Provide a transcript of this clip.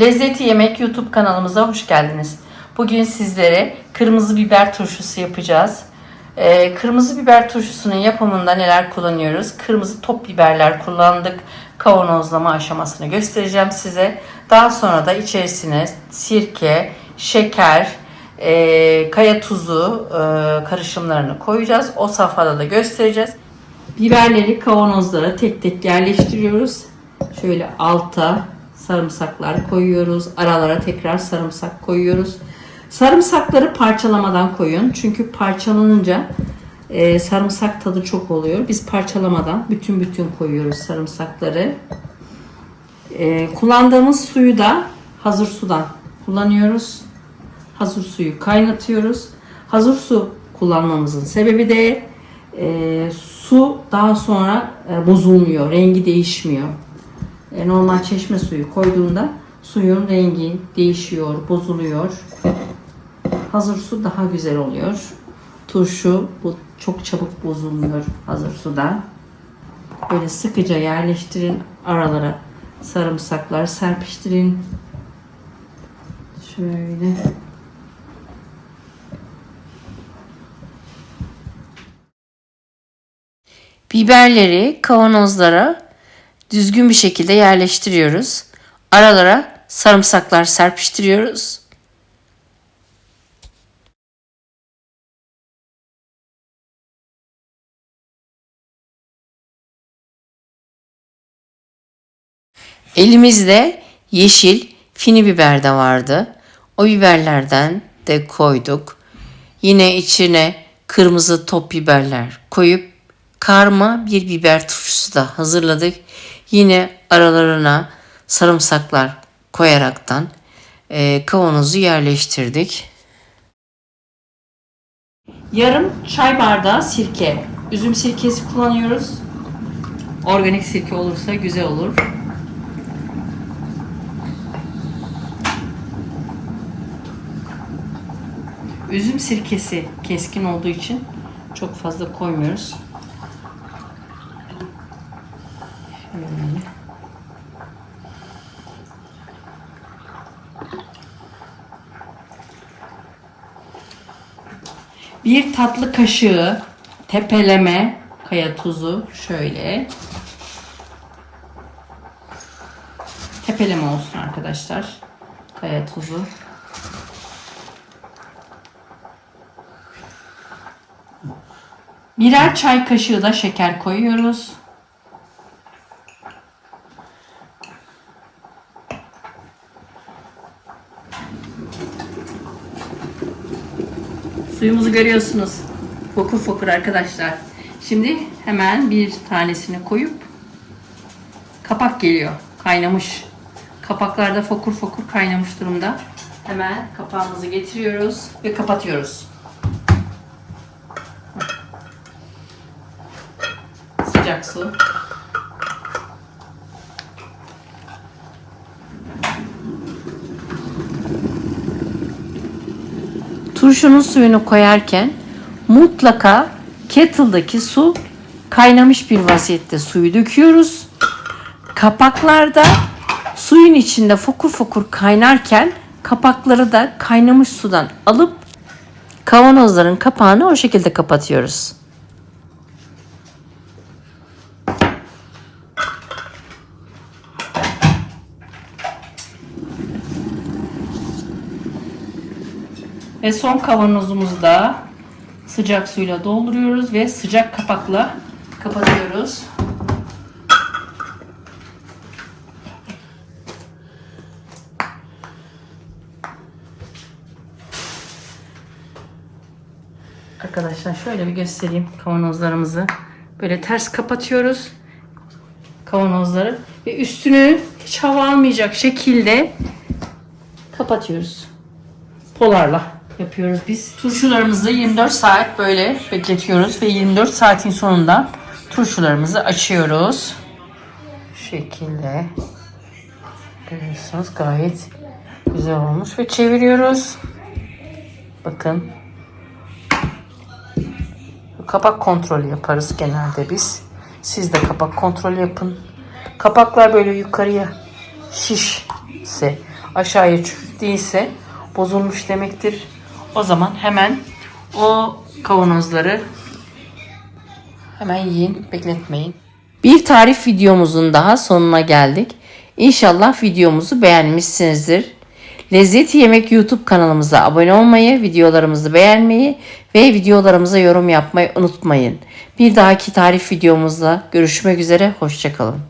Lezzeti Yemek YouTube kanalımıza hoş geldiniz. Bugün sizlere kırmızı biber turşusu yapacağız. Ee, kırmızı biber turşusunun yapımında neler kullanıyoruz? Kırmızı top biberler kullandık. Kavanozlama aşamasını göstereceğim size. Daha sonra da içerisine sirke, şeker, e, kaya tuzu e, karışımlarını koyacağız. O safhada da göstereceğiz. Biberleri kavanozlara tek tek yerleştiriyoruz. Şöyle alta sarımsaklar koyuyoruz. Aralara tekrar sarımsak koyuyoruz. Sarımsakları parçalamadan koyun. Çünkü parçalanınca e, sarımsak tadı çok oluyor. Biz parçalamadan bütün bütün koyuyoruz sarımsakları. E, kullandığımız suyu da hazır sudan kullanıyoruz. Hazır suyu kaynatıyoruz. Hazır su kullanmamızın sebebi de e, su daha sonra e, bozulmuyor, rengi değişmiyor. E, normal çeşme suyu koyduğunda suyun rengi değişiyor, bozuluyor. Hazır su daha güzel oluyor. Turşu bu çok çabuk bozulmuyor hazır suda. Böyle sıkıca yerleştirin aralara sarımsaklar serpiştirin. Şöyle. Biberleri kavanozlara düzgün bir şekilde yerleştiriyoruz. Aralara sarımsaklar serpiştiriyoruz. Elimizde yeşil fini biber de vardı. O biberlerden de koyduk. Yine içine kırmızı top biberler koyup karma bir biber turşusu da hazırladık. Yine aralarına sarımsaklar koyaraktan e, kavanozu yerleştirdik. Yarım çay bardağı sirke. Üzüm sirkesi kullanıyoruz. Organik sirke olursa güzel olur. Üzüm sirkesi keskin olduğu için çok fazla koymuyoruz. Bir tatlı kaşığı tepeleme kaya tuzu şöyle. Tepeleme olsun arkadaşlar. Kaya tuzu. Birer çay kaşığı da şeker koyuyoruz. Suyumuzu görüyorsunuz. Fokur fokur arkadaşlar. Şimdi hemen bir tanesini koyup kapak geliyor. Kaynamış. Kapaklarda fokur fokur kaynamış durumda. Hemen kapağımızı getiriyoruz ve kapatıyoruz. Sıcak su. Turşunun suyunu koyarken mutlaka kettle'daki su kaynamış bir vaziyette suyu döküyoruz. Kapaklarda suyun içinde fokur fokur kaynarken kapakları da kaynamış sudan alıp kavanozların kapağını o şekilde kapatıyoruz. Ve son kavanozumuzu da sıcak suyla dolduruyoruz ve sıcak kapakla kapatıyoruz. Arkadaşlar şöyle bir göstereyim kavanozlarımızı. Böyle ters kapatıyoruz kavanozları ve üstünü hiç hava almayacak şekilde kapatıyoruz polarla yapıyoruz biz. Turşularımızı 24 saat böyle bekletiyoruz ve 24 saatin sonunda turşularımızı açıyoruz. Şu şekilde görüyorsunuz gayet güzel olmuş ve çeviriyoruz. Bakın. Kapak kontrolü yaparız genelde biz. Siz de kapak kontrolü yapın. Kapaklar böyle yukarıya şişse aşağıya çürüktüyse bozulmuş demektir. O zaman hemen o kavanozları hemen yiyin, bekletmeyin. Bir tarif videomuzun daha sonuna geldik. İnşallah videomuzu beğenmişsinizdir. Lezzeti Yemek YouTube kanalımıza abone olmayı, videolarımızı beğenmeyi ve videolarımıza yorum yapmayı unutmayın. Bir dahaki tarif videomuzda görüşmek üzere, hoşçakalın.